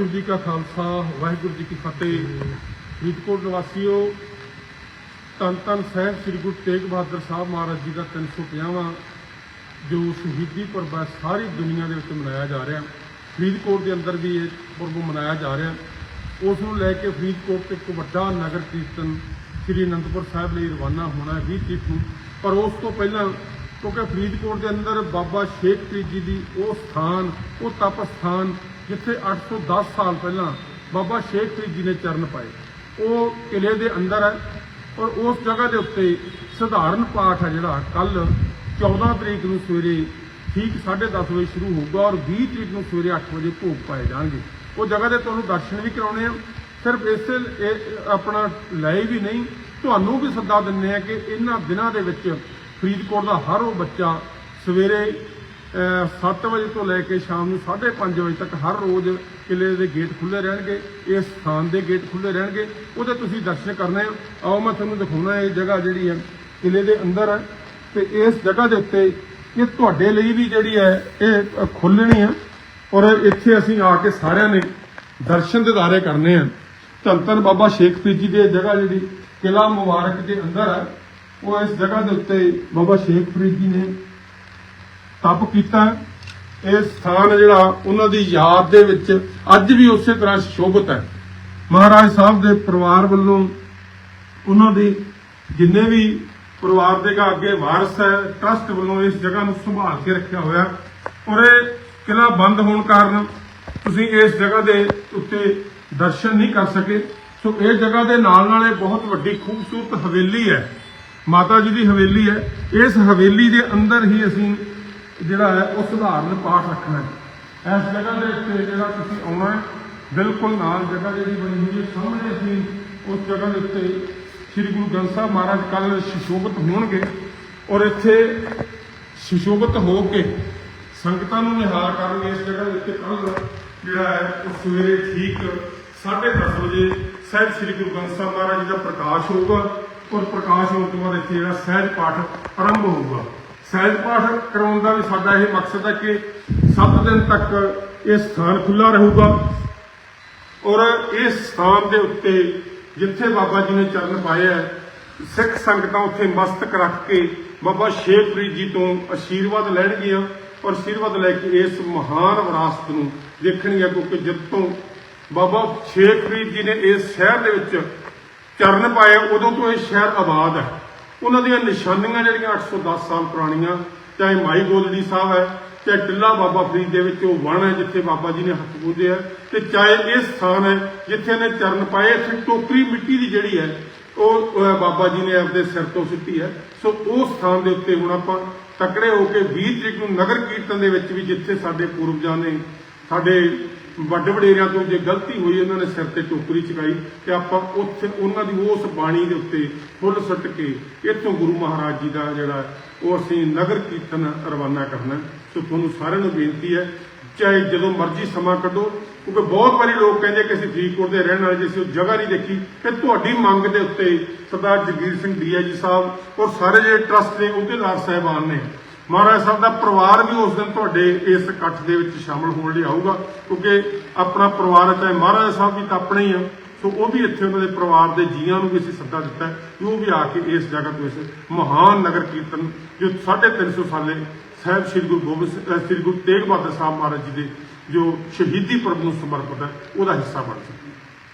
ਵਾਹਿਗੁਰੂ ਜੀ ਕਾ ਖਾਲਸਾ, ਵਾਹਿਗੁਰੂ ਜੀ ਕੀ ਫਤਿਹ। ਫਰੀਦਕੋਟ ਨਿਵਾਸੀਓ, ਧੰਨ ਧੰਨ ਸਾਹਿਬ ਸ੍ਰੀ ਗੁਰੂ ਤੇਗ ਬਹਾਦਰ ਸਾਹਿਬ ਮਹਾਰਾਜ ਜੀ ਦਾ 350ਵਾਂ ਜੋ ਸ਼ਹੀਦੀ ਪੁਰਬ ਹੈ, ਸਾਰੀ ਦੁਨੀਆ ਦੇ ਵਿੱਚ ਮਨਾਇਆ ਜਾ ਰਿਹਾ। ਫਰੀਦਕੋਟ ਦੇ ਅੰਦਰ ਵੀ ਇਹ ਪੁਰਬ ਮਨਾਇਆ ਜਾ ਰਿਹਾ। ਉਸ ਨੂੰ ਲੈ ਕੇ ਫਰੀਦਕੋਟ ਤੇ ਇੱਕ ਵੱਡਾ ਨਗਰ ਕੀਰਤਨ ਸ੍ਰੀ ਅਨੰਦਪੁਰ ਸਾਹਿਬ ਲਈ ਰਵਾਨਾ ਹੋਣਾ ਹੈ 20 ਤਰੀਕ ਨੂੰ ਪਰ ਉਸ ਤੋਂ ਪਹਿਲਾਂ ਕਿਉਂਕਿ ਫਰੀਦਕੋਟ ਦੇ ਅੰਦਰ ਬਾਬਾ ਸ਼ੇਖ ਫਰੀਦ ਜੀ ਦੀ ਉਹ ਸਥਾਨ, ਉਹ ਤਪ ਸਥਾਨ, ਜਿੱਥੇ 810 ਸਾਲ ਪਹਿਲਾਂ ਬਾਬਾ ਸ਼ੇਖ ਜੀ ਨੇ ਚਰਨ ਪਾਏ। ਉਹ ਕਿਲੇ ਦੇ ਅੰਦਰ ਹੈ ਔਰ ਉਸ ਜਗ੍ਹਾ ਦੇ ਉੱਤੇ ਸਧਾਰਨ ਪਾਠ ਹੈ ਜਿਹੜਾ। ਕੱਲ 14 ਤਰੀਕ ਨੂੰ ਸਵੇਰੇ ਠੀਕ 10:30 ਵਜੇ ਸ਼ੁਰੂ ਹੋਊਗਾ ਔਰ 20 ਤਰੀਕ ਨੂੰ ਸਵੇਰੇ 8 ਵਜੇ ਭੋਗ ਪਾਏ ਜਾਣਗੇ। ਉਹ ਜਗ੍ਹਾ ਦੇ ਤੁਹਾਨੂੰ ਦਰਸ਼ਨ ਵੀ ਕਰਾਉਣੇ ਆ। ਸਿਰਫ ਇਸੇ ਇਹ ਆਪਣਾ ਲੈ ਵੀ ਨਹੀਂ, ਤੁਹਾਨੂੰ ਵੀ ਸੱਦਾ ਦਿੰਨੇ ਆ ਕਿ ਇਹਨਾਂ ਦਿਨਾਂ ਦੇ ਵਿੱਚ ਫਰੀਦਕੋਟ ਦਾ ਹਰ ਉਹ ਬੱਚਾ ਸਵੇਰੇ 7 ਵਜੇ ਤੋਂ ਲੈ ਕੇ ਸ਼ਾਮ ਨੂੰ 5:30 ਵਜੇ ਤੱਕ ਹਰ ਰੋਜ਼ ਕਿਲੇ ਦੇ ਗੇਟ ਖੁੱਲੇ ਰਹਿਣਗੇ, ਇਸ ਸਥਾਨ ਦੇ ਗੇਟ ਖੁੱਲੇ ਰਹਿਣਗੇ। ਉਹਦੇ ਤੁਸੀਂ ਦਰਸ਼ਨ ਕਰਨੇ ਆ। ਆਓ, ਮੈਂ ਤੁਹਾਨੂੰ ਦਿਖਾਉਣਾ ਇਹ ਜਗ੍ਹਾ ਜਿਹੜੀ ਹੈ, ਕਿਲੇ ਦੇ ਅੰਦਰ ਹੈ। ਤੇ ਇਸ ਜਗ੍ਹਾ ਦੇ ਉੱਤੇ ਇਹ ਤੁਹਾਡੇ ਲਈ ਵੀ ਜਿਹੜੀ ਹੈ, ਇਹ ਖੁੱਲਣੀ ਹੈ। ਔਰ ਇੱਥੇ ਅਸੀਂ ਆ ਕੇ ਸਾਰਿਆਂ ਨੇ ਦਰਸ਼ਨ ਦਿਦਾਰੇ ਕਰਨੇ ਆ। ਧੰਨ ਧੰਨ ਬਾਬਾ ਸ਼ੇਖ ਜੀ ਦੀ ਜਗ੍ਹਾ ਜਿਹੜੀ ਕਿਲਾ ਮੁਬਾਰਕ ਦੇ ਅੰਦਰ ਹੈ ਉਹ ਇਸ ਜਗ੍ਹਾ ਦੇ ਉੱਤੇ ਬਾਬਾ ਸ਼ੇਖ ਫਰੀਦ ਜੀ ਨੇ ਤਪ ਕੀਤਾ। ਇਹ ਸਥਾਨ ਜਿਹੜਾ ਉਹਨਾਂ ਦੀ ਯਾਦ ਦੇ ਵਿੱਚ ਅੱਜ ਵੀ ਉਸੇ ਤਰ੍ਹਾਂ ਸ਼ੋਭਤ ਹੈ। ਮਹਾਰਾਜ ਸਾਹਿਬ ਦੇ ਪਰਿਵਾਰ ਵੱਲੋਂ ਉਹਨਾਂ ਦੇ ਜਿੰਨੇ ਵੀ ਪਰਿਵਾਰ ਦੇ ਘਰ ਅੱਗੇ ਵਾਰਸ ਹੈ, ਟਰਸਟ ਵੱਲੋਂ ਇਸ ਜਗ੍ਹਾ ਨੂੰ ਸੰਭਾਲ ਕੇ ਰੱਖਿਆ ਹੋਇਆ। ਔਰ ਇਹ ਕਿਲਾ ਬੰਦ ਹੋਣ ਕਾਰਨ ਤੁਸੀਂ ਇਸ ਜਗ੍ਹਾ ਦੇ ਉੱਤੇ ਦਰਸ਼ਨ ਨਹੀਂ ਕਰ ਸਕੇ। ਸੋ ਇਹ ਜਗ੍ਹਾ ਦੇ ਨਾਲ ਨਾਲ ਇਹ ਬਹੁਤ ਵੱਡੀ, ਖੂਬਸੂਰਤ ਹਵੇਲੀ ਹੈ। ਮਾਤਾ ਜੀ ਦੀ ਹਵੇਲੀ ਹੈ। ਇਸ ਹਵੇਲੀ ਦੇ ਅੰਦਰ ਹੀ ਅਸੀਂ ਜਿਹੜਾ ਹੈ, ਉਹ ਸਧਾਰਨ ਪਾਠ ਰੱਖਣਾ ਹੈ। ਇਸ ਜਗ੍ਹਾ ਦੇ ਉੱਤੇ ਜਿਹੜਾ ਤੁਸੀਂ ਆਉਣਾ ਹੈ, ਬਿਲਕੁਲ ਨਾਲ ਜਗ੍ਹਾ ਜਿਹੜੀ ਬਣੀ ਹੋਈ ਹੈ, ਸਾਹਮਣੇ ਅਸੀਂ ਉਸ ਜਗ੍ਹਾ ਦੇ ਉੱਤੇ ਸ੍ਰੀ ਗੁਰੂ ਗ੍ਰੰਥ ਸਾਹਿਬ ਮਹਾਰਾਜ ਕੱਲ ਸੁਸ਼ੋਭਿਤ ਹੋਣਗੇ ਔਰ ਇੱਥੇ ਸੁਸ਼ੋਭਿਤ ਹੋ ਕੇ ਸੰਗਤਾਂ ਨੂੰ ਨਿਹਾਰ ਕਰਨਗੇ। ਇਸ ਜਗ੍ਹਾ ਦੇ ਉੱਤੇ ਕੱਲ ਜਿਹੜਾ ਹੈ, ਉਹ ਸਵੇਰੇ ਠੀਕ 10:30 ਵਜੇ ਸਾਹਿਬ ਸ੍ਰੀ ਗੁਰੂ ਗ੍ਰੰਥ ਸਾਹਿਬ ਮਹਾਰਾਜ ਜੀ ਦਾ ਪ੍ਰਕਾਸ਼ ਹੋਊਗਾ। ਔਰ ਪ੍ਰਕਾਸ਼ ਹੋਣ ਤੋਂ ਬਾਅਦ ਇੱਥੇ ਜਿਹੜਾ ਸਹਿਜ ਪਾਠ ਆਰੰਭ ਹੋਊਗਾ। ਸਹਿਜ ਪਾਠ ਕਰਾਉਣ ਦਾ ਵੀ ਸਾਡਾ ਇਹ ਮਕਸਦ ਹੈ ਕਿ 7 ਦਿਨ ਤੱਕ ਇਹ ਸਥਾਨ ਖੁੱਲਾ ਰਹੂਗਾ। ਔਰ ਇਸ ਸਥਾਨ ਦੇ ਉੱਤੇ ਜਿੱਥੇ ਬਾਬਾ ਜੀ ਨੇ ਚਰਨ ਪਾਏ ਹੈ, ਸਿੱਖ ਸੰਗਤਾਂ ਉੱਥੇ ਮਸਤਕ ਰੱਖ ਕੇ ਬਾਬਾ ਸ਼ੇਖ ਫਰੀਦ ਜੀ ਤੋਂ ਆਸ਼ੀਰਵਾਦ ਲੈਣਗੀਆਂ ਔਰ ਆਸ਼ੀਰਵਾਦ ਲੈ ਕੇ ਇਸ ਮਹਾਨ ਵਿਰਾਸਤ ਨੂੰ ਦੇਖਣਗੀਆਂ, ਕਿਉਂਕਿ ਜਿੱਤੋਂ ਬਾਬਾ ਸ਼ੇਖ ਫਰੀਦ ਜੀ ਨੇ ਇਸ ਸ਼ਹਿਰ ਦੇ ਵਿੱਚ ਚਰਨ ਪਾਏ, ਉਦੋਂ ਤੋਂ ਇਹ ਸ਼ਹਿਰ ਆਬਾਦ ਹੈ। ਉਹਨਾਂ ਦੀਆਂ ਨਿਸ਼ਾਨੀਆਂ ਜਿਹੜੀਆਂ 810 ਸਾਲ ਪੁਰਾਣੀਆਂ, ਚਾਹੇ ਮਾਈ ਗੋਦੜੀ ਸਾਹਿਬ ਹੈ, ਚਾਹੇ ਟਿੱਲਾ ਬਾਬਾ ਫਰੀਦ ਦੇ ਵਿੱਚ ਉਹ ਵਣ ਹੈ, ਜਿੱਥੇ ਬਾਬਾ ਜੀ ਨੇ ਹੱਥ ਪੂਜੇ ਹੈ, ਤੇ ਚਾਹੇ ਇਹ ਸਥਾਨ ਹੈ, ਜਿੱਥੇ ਇਹਨੇ ਚਰਨ ਪਾਏ, ਇੱਥੇ ਟੋਕਰੀ ਮਿੱਟੀ ਦੀ ਜਿਹੜੀ ਹੈ, ਉਹ ਬਾਬਾ ਜੀ ਨੇ ਆਪਦੇ ਸਿਰ ਤੋਂ ਸਿੱਟੀ ਹੈ। ਸੋ ਉਸ ਸਥਾਨ ਦੇ ਉੱਤੇ ਹੁਣ ਆਪਾਂ ਤਕੜੇ ਹੋ ਕੇ 20 ਤਰੀਕ ਨੂੰ ਨਗਰ ਕੀਰਤਨ ਦੇ ਵਿੱਚ ਵੀ ਜਿੱਥੇ ਸਾਡੇ ਪੂਰਵਜਾਂ ਨੇ, ਸਾਡੇ ਵੱਡੇ ਵਡੇਰਿਆਂ ਤੋਂ ਜੇ ਗਲਤੀ ਹੋਈ ਉਹਨਾਂ ਨੇ ਸਿਰ ਤੇ ਟੋਕਰੀ ਚਕਾਈ ਤੇ ਆਪਾਂ ਉੱਥੇ ਉਹਨਾਂ ਦੀ ਉਸ ਬਾਣੀ ਦੇ ਉੱਤੇ ਫੁੱਲ ਸੁੱਟ ਕੇ ਇੱਥੋਂ ਗੁਰੂ ਮਹਾਰਾਜ ਜੀ ਦਾ ਜਿਹੜਾ ਉਹ ਅਸੀਂ ਨਗਰ ਕੀਰਤਨ ਰਵਾਨਾ ਕਰਨਾ ਸੋ ਤੁਹਾਨੂੰ ਸਾਰਿਆਂ ਨੂੰ ਬੇਨਤੀ ਹੈ, ਚਾਹੇ ਜਦੋਂ ਮਰਜ਼ੀ ਸਮਾਂ ਕੱਢੋ, ਕਿਉਂਕਿ ਬਹੁਤ ਵਾਰੀ ਲੋਕ ਕਹਿੰਦੇ ਕਿ ਅਸੀਂ ਫਰੀਦਕੋਟ ਦੇ ਰਹਿਣ ਵਾਲੇ, ਜੇ ਅਸੀਂ ਉਹ ਜਗ੍ਹਾ ਨਹੀਂ ਦੇਖੀ ਤੇ ਤੁਹਾਡੀ ਮੰਗ ਦੇ ਉੱਤੇ ਸਰਦਾਰ ਜਗੀਰ ਸਿੰਘ ਡੀਆ ਜੀ ਸਾਹਿਬ ਔਰ ਸਾਰੇ ਜਿਹੜੇ ਟਰਸਟ ਦੇ ਅਹੁਦੇਦਾਰ ਸਾਹਿਬਾਨ ਨੇ। ਮਹਾਰਾਜ ਸਾਹਿਬ ਦਾ ਪਰਿਵਾਰ ਵੀ ਉਸ ਦਿਨ ਤੁਹਾਡੇ ਇਸ ਇਕੱਠ ਦੇ ਵਿੱਚ ਸ਼ਾਮਲ ਹੋਣ ਲਈ ਆਊਗਾ, ਕਿਉਂਕਿ ਆਪਣਾ ਪਰਿਵਾਰ ਹੈ, ਚਾਹੇ ਮਹਾਰਾਜ ਸਾਹਿਬ ਵੀ ਤਾਂ ਆਪਣੇ ਹੀ ਆ, ਸੋ ਉਹ ਵੀ ਇੱਥੇ ਉਹਨਾਂ ਦੇ ਪਰਿਵਾਰ ਦੇ ਜੀਆਂ ਨੂੰ ਵੀ ਅਸੀਂ ਸੱਦਾ ਦਿੱਤਾ ਕਿ ਉਹ ਵੀ ਆ ਕੇ ਇਸ ਜਗ੍ਹਾ ਤੋਂ ਇਸ ਮਹਾਨ ਨਗਰ ਕੀਰਤਨ, ਜੋ 350 ਸਾਲੇ ਸਾਹਿਬ ਸ੍ਰੀ ਗੁਰੂ ਗੋਬਿੰਦ ਸ੍ਰੀ ਗੁਰੂ ਤੇਗ ਬਹਾਦਰ ਸਾਹਿਬ ਮਹਾਰਾਜ ਜੀ ਦੇ ਜੋ ਸ਼ਹੀਦੀ ਪੁਰਬ ਨੂੰ ਸਮਰਪਿਤ ਹੈ, ਉਹਦਾ ਹਿੱਸਾ ਬਣ ਸਕਣ